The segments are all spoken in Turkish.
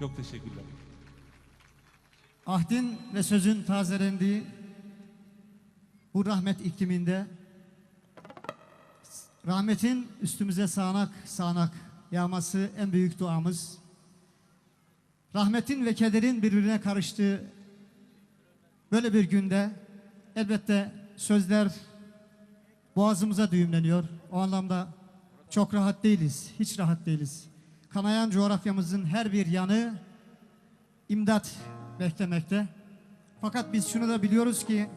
Çok teşekkürler. Ahdin ve sözün tazelendiği bu rahmet ikliminde rahmetin üstümüze sağanak sağanak yağması en büyük duamız. Rahmetin ve kederin birbirine karıştığı böyle bir günde elbette sözler boğazımıza düğümleniyor. O anlamda çok rahat değiliz, hiç rahat değiliz. Kanayan coğrafyamızın her bir yanı imdat beklemekte. Fakat biz şunu da biliyoruz ki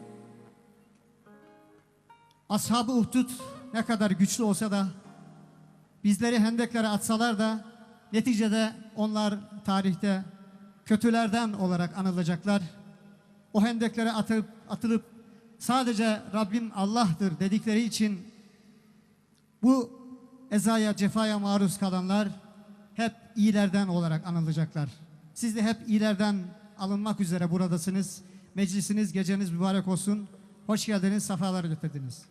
Ashab-ı Uhdud ne kadar güçlü olsa da bizleri hendeklere atsalar da neticede onlar tarihte kötülerden olarak anılacaklar. O hendeklere atılıp, atılıp sadece Rabbim Allah'tır dedikleri için bu ezaya, cefaya maruz kalanlar hep iyilerden olarak anılacaklar. Siz de hep iyilerden alınmak üzere buradasınız. Meclisiniz, geceniz mübarek olsun. Hoş geldiniz, sefalar getirdiniz.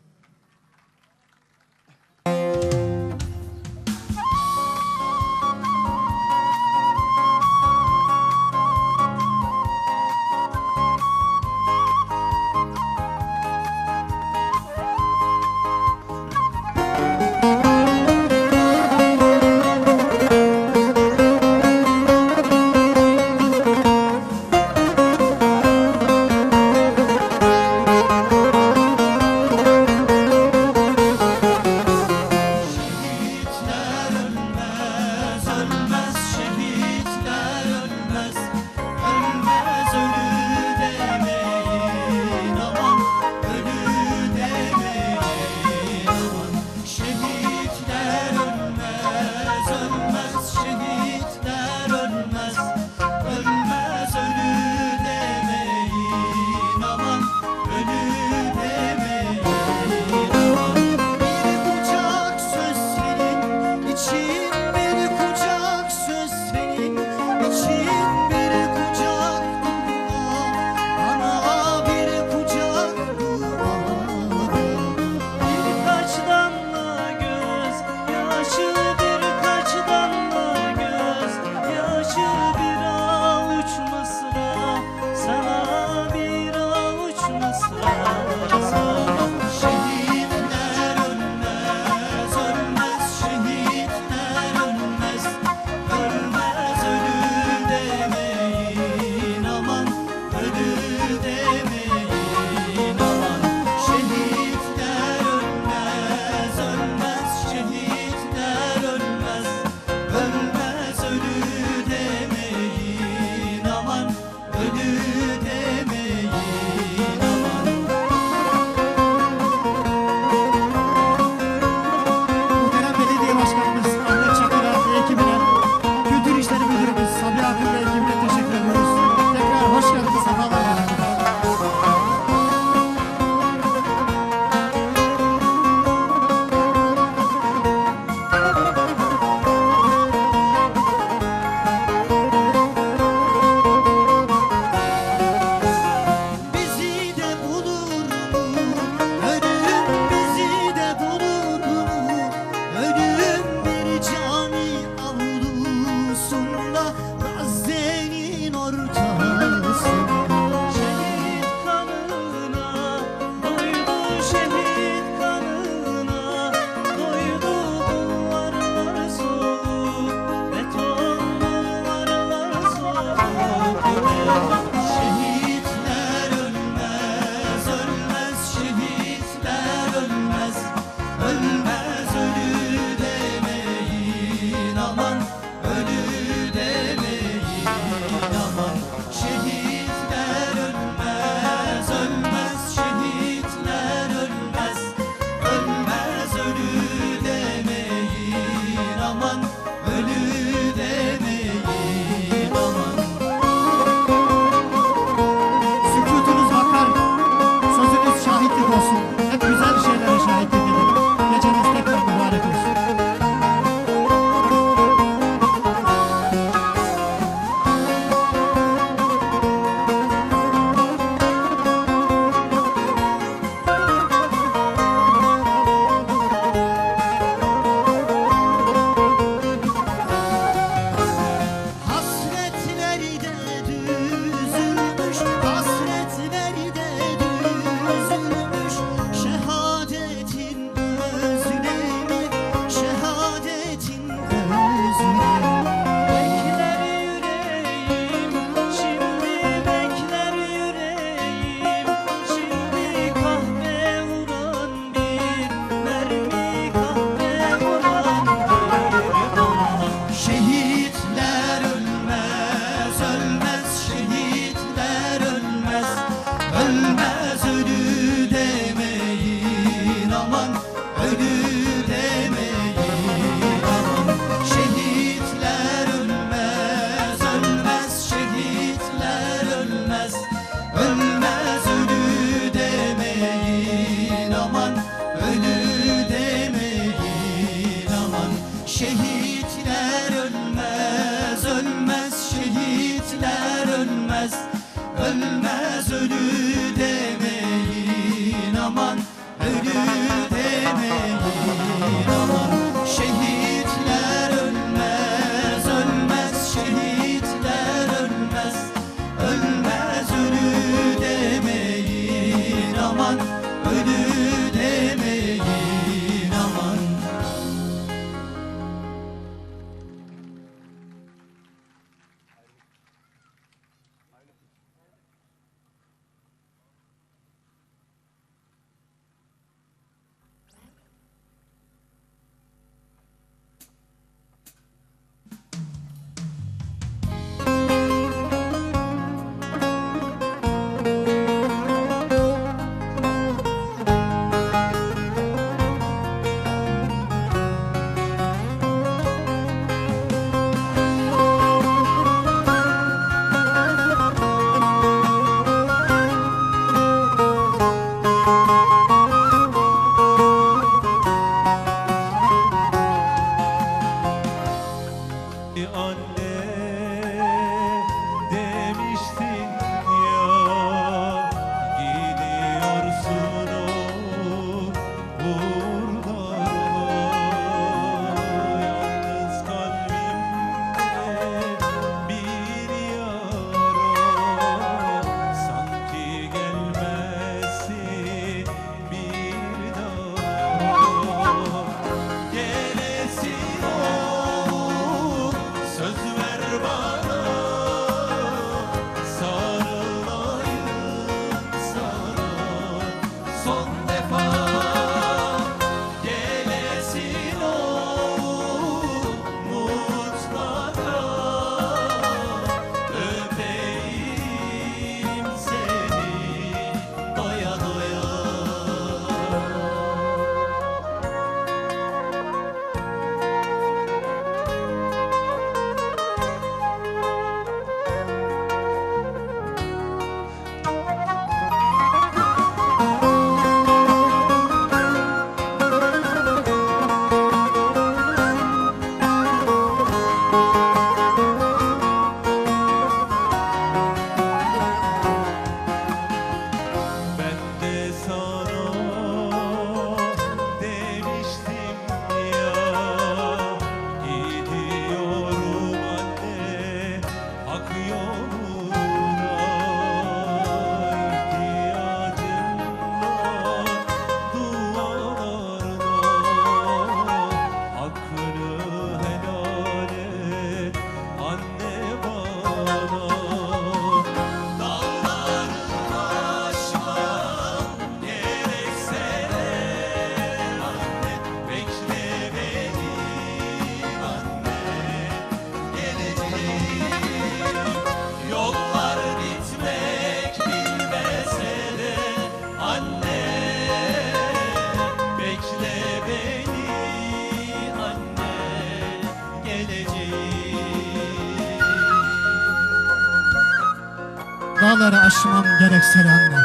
Bekle anne,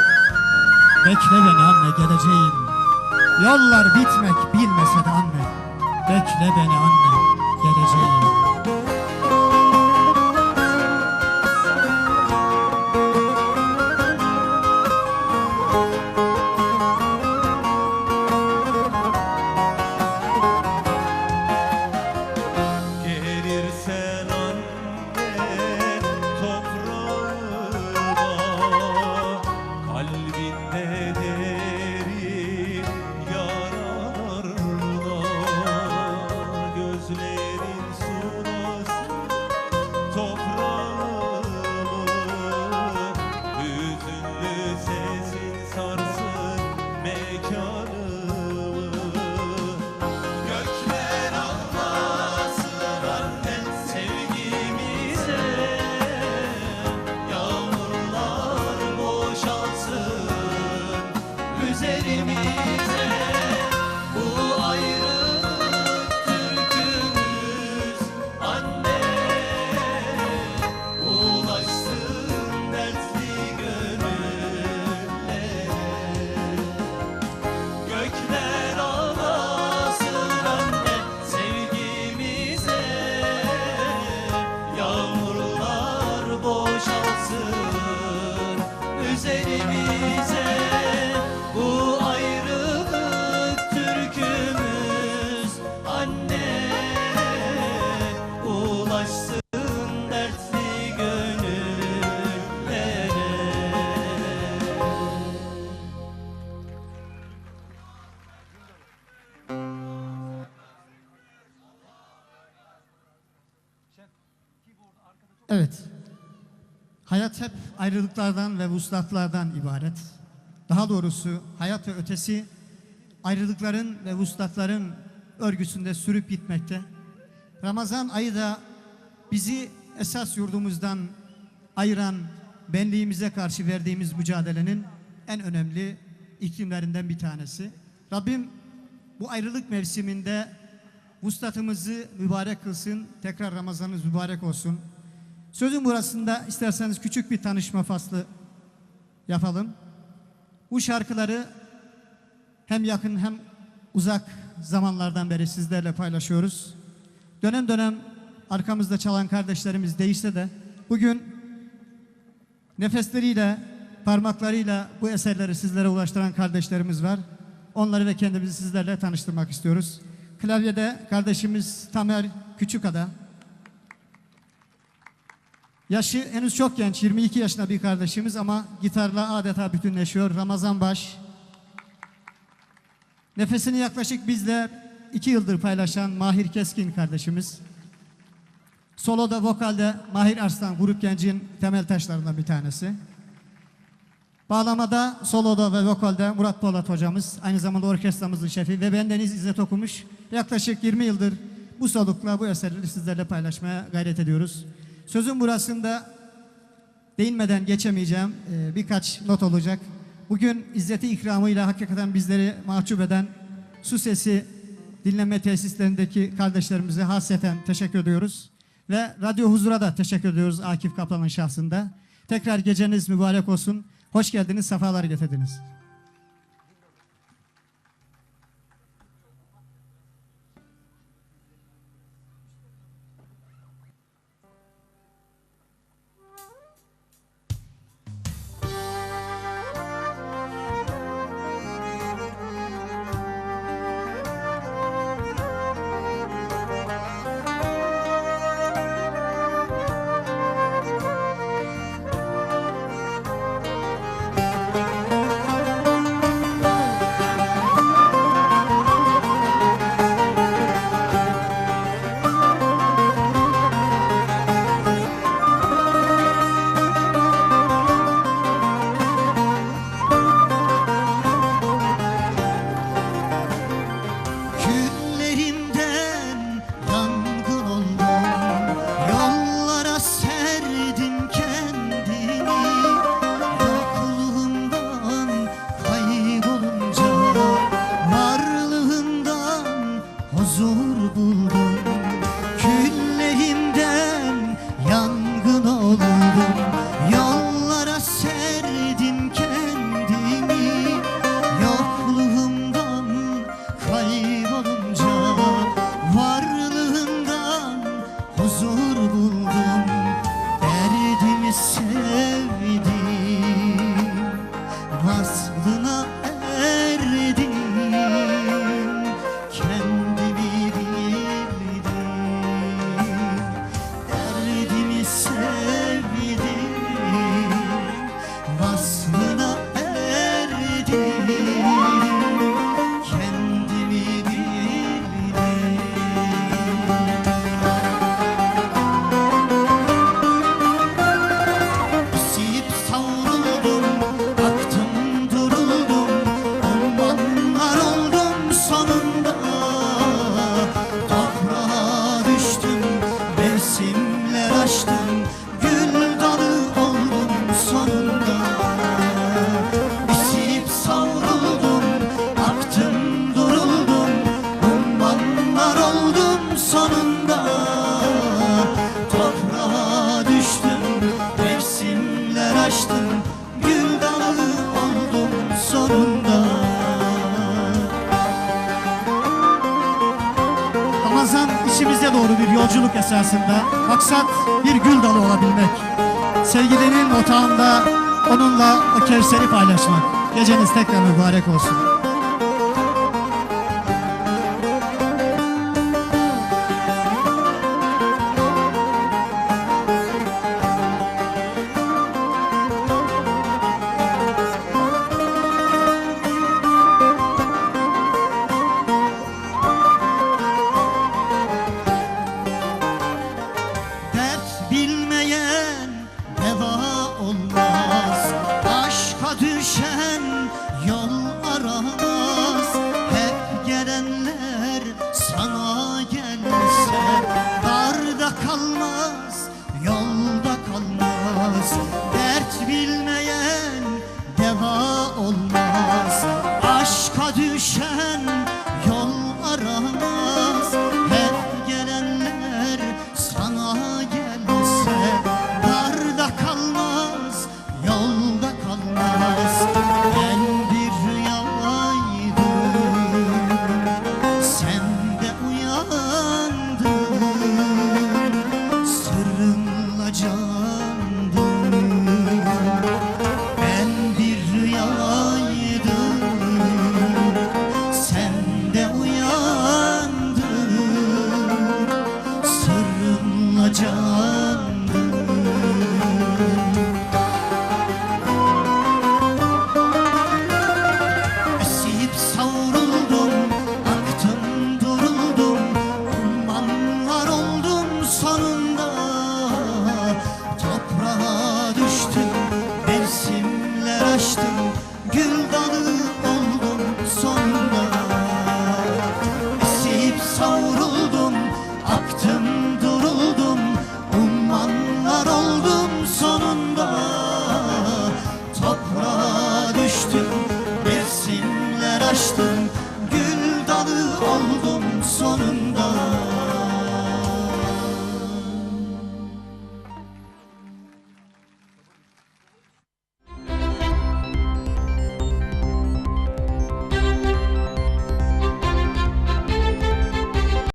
bekle beni anne geleceğim. Yollar bitmek bilmese de anne, bekle beni anne. Hayat hep ayrılıklardan ve vuslatlardan ibaret. Daha doğrusu hayat ve ötesi ayrılıkların ve vuslatların örgüsünde sürüp gitmekte. Ramazan ayı da bizi esas yurdumuzdan ayıran benliğimize karşı verdiğimiz mücadelenin en önemli iklimlerinden bir tanesi. Rabbim bu ayrılık mevsiminde vuslatımızı mübarek kılsın. Tekrar Ramazanınız mübarek olsun. Sözün burasında isterseniz küçük bir tanışma faslı yapalım. Bu şarkıları hem yakın hem uzak zamanlardan beri sizlerle paylaşıyoruz. Dönem dönem arkamızda çalan kardeşlerimiz değişse de bugün nefesleriyle, parmaklarıyla bu eserleri sizlere ulaştıran kardeşlerimiz var. Onları ve kendimizi sizlerle tanıştırmak istiyoruz. Klavyede kardeşimiz Tamer Küçükada. Yaşı henüz çok genç, 22 yaşında bir kardeşimiz ama gitarla adeta bütünleşiyor. Ramazan Baş. Nefesini yaklaşık bizle iki yıldır paylaşan Mahir Keskin kardeşimiz. Soloda, vokalde Mahir Arslan grup gencin temel taşlarından bir tanesi. Bağlamada, soloda ve vokalde Murat Polat hocamız, aynı zamanda orkestramızın şefi ve bendeniz İzzet Okumuş. Yaklaşık 20 yıldır bu solukla bu eserleri sizlerle paylaşmaya gayret ediyoruz. Sözün burasında değinmeden geçemeyeceğim e, birkaç not olacak. Bugün izzeti ikramıyla hakikaten bizleri mahcup eden su sesi dinleme tesislerindeki kardeşlerimize hasreten teşekkür ediyoruz. Ve Radyo Huzur'a da teşekkür ediyoruz Akif Kaplan'ın şahsında. Tekrar geceniz mübarek olsun. Hoş geldiniz, sefalar getirdiniz. Maksat bir gül dalı olabilmek. Sevgilinin otağında onunla o Kevser'i paylaşmak. Geceniz tekrar mübarek olsun.